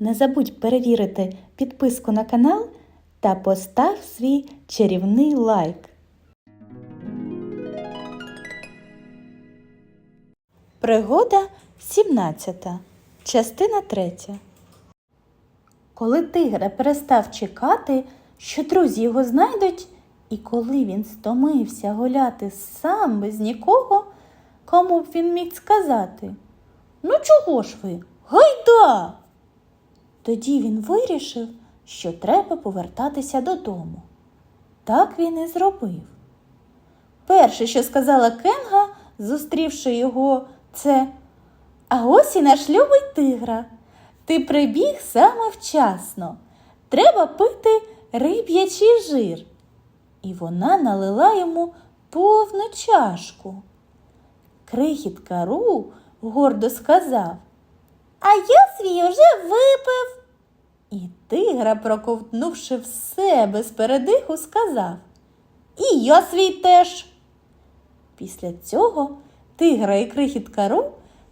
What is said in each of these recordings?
Не забудь перевірити підписку на канал та постав свій чарівний лайк. Пригода 17. Частина 3. Коли тигра перестав чекати, що друзі його знайдуть, і коли він стомився гуляти сам без нікого, кому б він міг сказати Ну чого ж ви? Гайда! Тоді він вирішив, що треба повертатися додому. Так він і зробив. Перше, що сказала Кенга, зустрівши його, це А ось і наш любий тигра. Ти прибіг саме вчасно. Треба пити риб'ячий жир. І вона налила йому повну чашку. Крихітка Ру гордо сказав А я свій уже випив. І тигра, проковтнувши все без передиху, сказав І я свій теж. Після цього тигра і крихітка Ру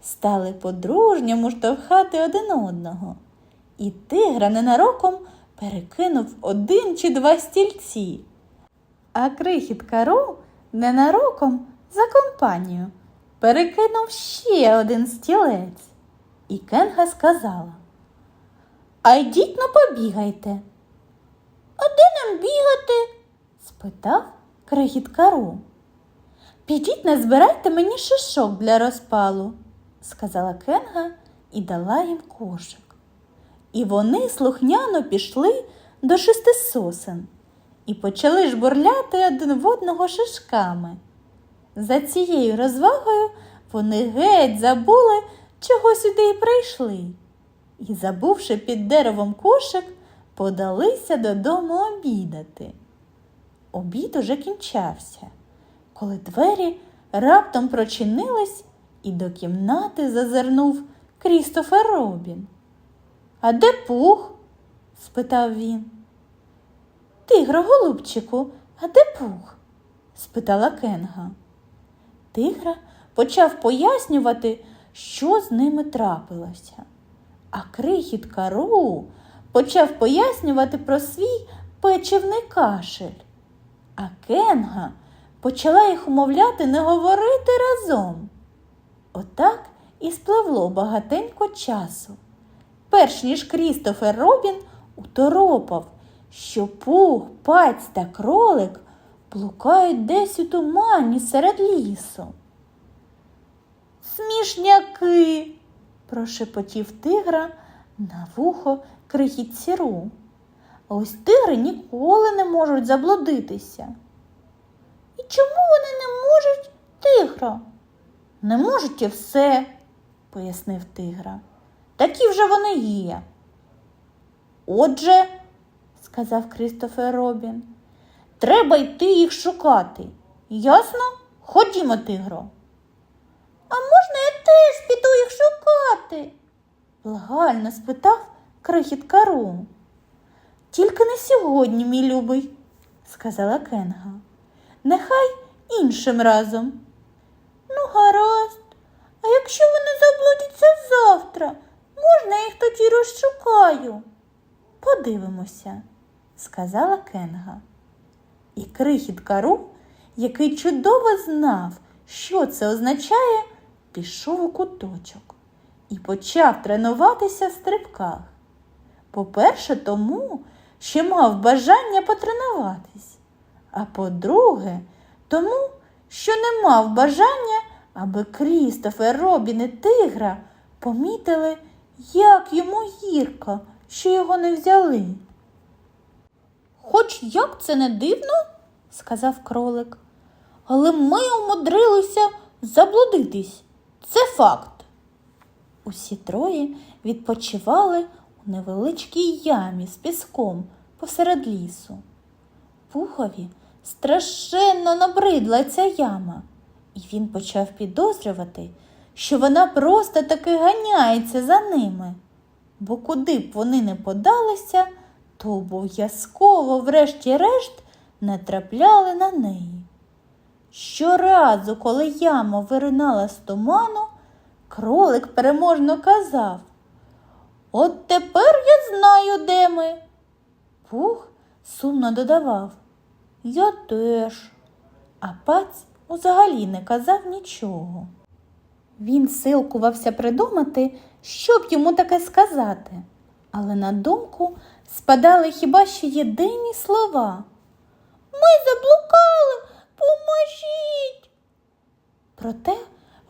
стали по-дружньому штовхати один одного. І тигра ненароком перекинув один чи два стільці. А крихітка Ру ненароком за компанію перекинув ще один стілець. І Кенга сказала А йдіть но побігайте. А де нам бігати? спитав крихітка Ру. Підіть не збирайте мені шишок для розпалу, сказала Кенга і дала їм кошик. І вони слухняно пішли до шести сосен і почали жбурляти один в одного шишками. За цією розвагою вони геть забули, чого сюди й прийшли, і, забувши під деревом кошик, подалися додому обідати. Обід уже кінчався, коли двері раптом прочинились, і до кімнати зазирнув Крістофер Робін. А де пух? спитав він. Тигро, голубчику, а де пух? спитала Кенга. Тигра почав пояснювати, що з ними трапилося. А крихітка Ру почав пояснювати про свій печивний кашель. А Кенга почала їх умовляти не говорити разом. Отак і спливло багатенько часу. Перш ніж Крістофер Робін уторопав, що пух, паць та кролик блукають десь у тумані серед лісу. Смішняки, прошепотів тигра на вухо крихітці Ру. А ось тигри ніколи не можуть заблудитися. І чому вони не можуть тигра? Не можуть і все, пояснив тигра. Такі вже вони є. Отже, сказав Крістофер Робін, треба йти їх шукати. Ясно? Ходімо, тигро. А можна я теж піду їх шукати? благально спитав крихітка Ру. Тільки не сьогодні, мій любий, сказала Кенга. Нехай іншим разом. Ну, гаразд. А якщо вони заблудяться завтра, можна я їх тоді розшукаю? Подивимося, сказала Кенга. І крихітка Ру, який чудово знав, що це означає, пішов у куточок і почав тренуватися в стрибках. По-перше, тому, що мав бажання потренуватись, а по-друге, тому, що не мав бажання, аби Крістофер, Робін і Тигра помітили, як йому гірко, що його не взяли. Хоч як це не дивно, сказав кролик, але ми умудрилися заблудитись. Це факт. Усі троє відпочивали у невеличкій ямі з піском посеред лісу. Пухові страшенно набридла ця яма, і він почав підозрювати, що вона просто таки ганяється за ними, бо куди б вони не подалися, то обов'язково, врешті-решт, натрапляли на неї. Щоразу, коли яма виринала з туману, кролик переможно казав От тепер я знаю, де ми. Пух сумно додавав. Я теж. А паць взагалі не казав нічого. Він силкувався придумати, що б йому таке сказати, але на думку спадали хіба що єдині слова. Ми заблукали, поможіть. Проте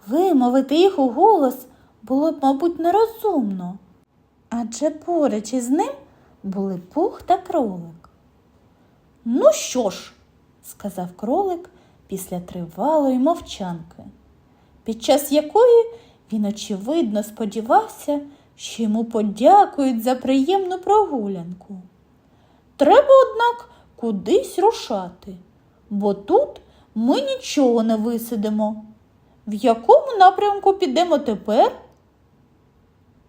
вимовити їх у голос було б, мабуть, нерозумно, адже поруч із ним були пух та кролик. Ну що ж, сказав кролик після тривалої мовчанки, під час якої він, очевидно, сподівався, що йому подякують за приємну прогулянку. Треба, однак, кудись рушати, бо тут ми нічого не висидимо. В якому напрямку підемо тепер?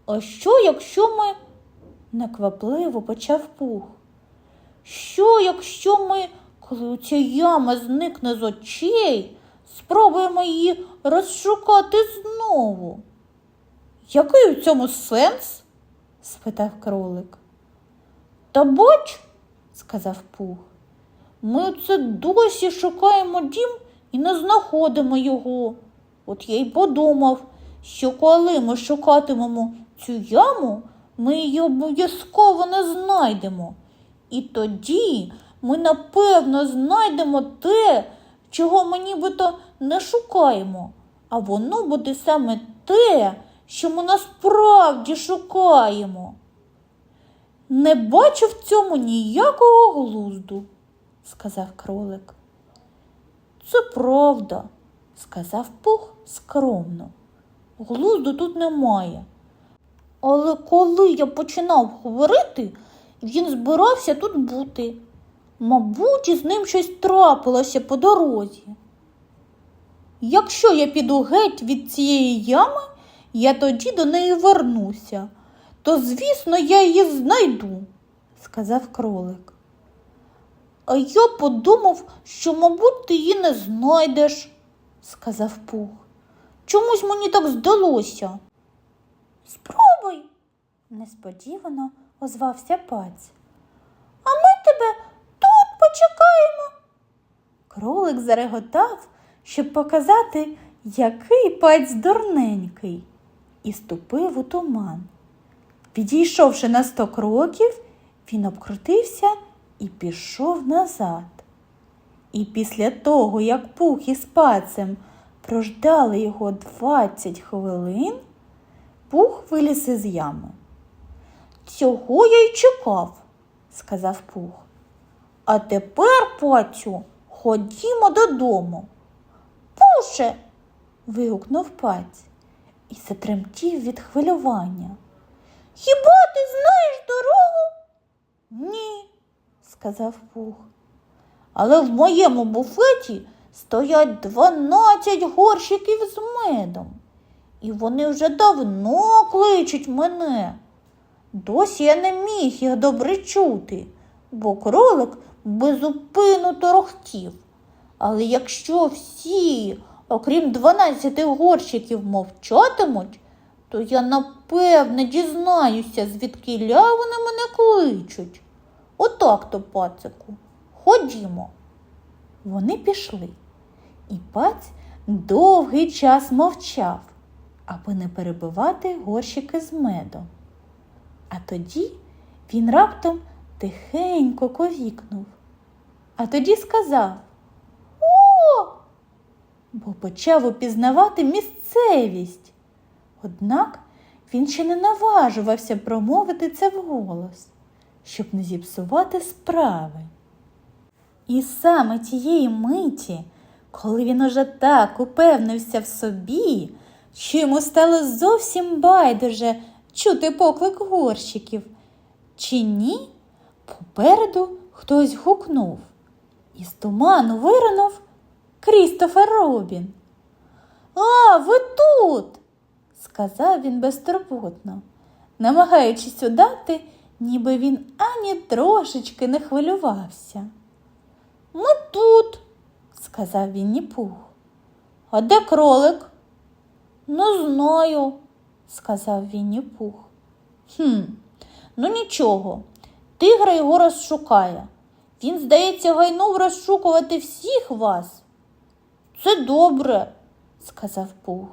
А що, якщо ми неквапливо почав пух. Що, якщо ми, коли ця яма зникне з очей, спробуємо її розшукати знову? Який у цьому сенс? спитав кролик. Та бач, сказав пух, ми оце досі шукаємо дім і не знаходимо його. От я й подумав, що коли ми шукатимемо цю яму, ми її обов'язково не знайдемо. І тоді ми напевно знайдемо те, чого ми нібито не шукаємо, а воно буде саме те, що ми насправді шукаємо. Не бачу в цьому ніякого глузду, сказав кролик. Це правда, сказав пух скромно. Глузду тут немає. Але коли я починав говорити, він збирався тут бути. Мабуть, із ним щось трапилося по дорозі. Якщо я піду геть від цієї ями, я тоді до неї вернуся, то, звісно, я її знайду, сказав кролик. А я подумав, що, мабуть, ти її не знайдеш, сказав пух. Чомусь мені так здалося. Спробуй, несподівано озвався паць. А ми тебе тут почекаємо. Кролик зареготав, щоб показати, який паць дурненький, і ступив у туман. Підійшовши на сто кроків, він обкрутився і пішов назад. І після того, як пух із пацем прождали його двадцять хвилин, пух виліз із ями. Цього я й чекав, сказав пух. А тепер, пацю, ходімо додому. Пуше. вигукнув паць і затремтів від хвилювання. Хіба ти знаєш дорогу? Ні, сказав пух. Але в моєму буфеті стоять дванадцять горщиків з медом, і вони вже давно кличуть мене. Досі я не міг їх добре чути, бо кролик безупину торохтів. Але якщо всі, окрім дванадцяти горщиків, мовчатимуть, то я напевне дізнаюся, звідки ля вони мене кличуть. Отак то, пацику, ходімо. Вони пішли, і паць довгий час мовчав, аби не перебивати горщики з медом. А тоді він раптом тихенько ковікнув, а тоді сказав О! бо почав упізнавати місцевість. Однак він ще не наважувався промовити це вголос, щоб не зіпсувати справи. І саме тієї миті, коли він уже так упевнився в собі, що йому стало зовсім байдуже чути поклик горщиків, чи ні, попереду хтось гукнув. Із туману виринув Крістофер Робін. А, ви тут, сказав він безтурботно, намагаючись удати, ніби він ані трошечки не хвилювався. Ми тут, сказав Вінні Пух. А де кролик? Не знаю, сказав Вінні Пух. Хм, ну нічого. Тигра його розшукає. Він, здається, гайнув розшукувати всіх вас. Це добре, сказав Пух.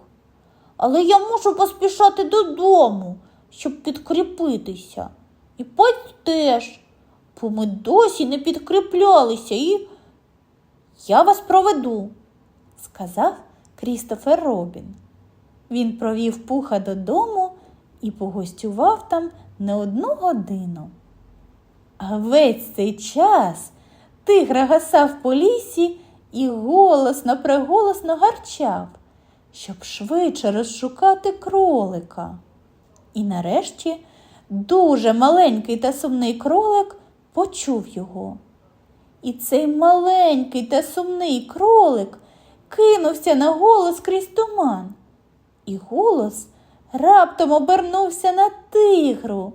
Але я мушу поспішати додому, щоб підкріпитися. І паць теж, бо ми досі не підкріплялися і я вас проведу, сказав Крістофер Робін. Він провів пуха додому і погостював там не одну годину. А весь цей час тигр гасав по лісі і голосно приголосно гарчав, щоб швидше розшукати кролика. І нарешті дуже маленький та сумний кролик почув його. І цей маленький та сумний кролик кинувся на голос крізь туман. І голос раптом обернувся на тигру,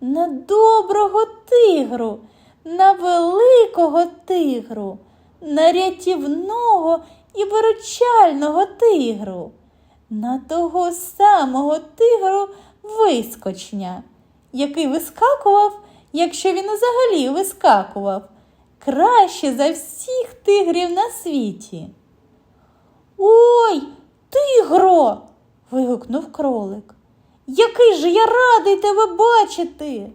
на доброго тигру, на великого тигру, на рятівного і виручального тигру, на того самого тигру вискочня, який вискакував, якщо він взагалі вискакував, краще за всіх тигрів на світі. Ой, тигро. вигукнув кролик. Який же я радий тебе бачити.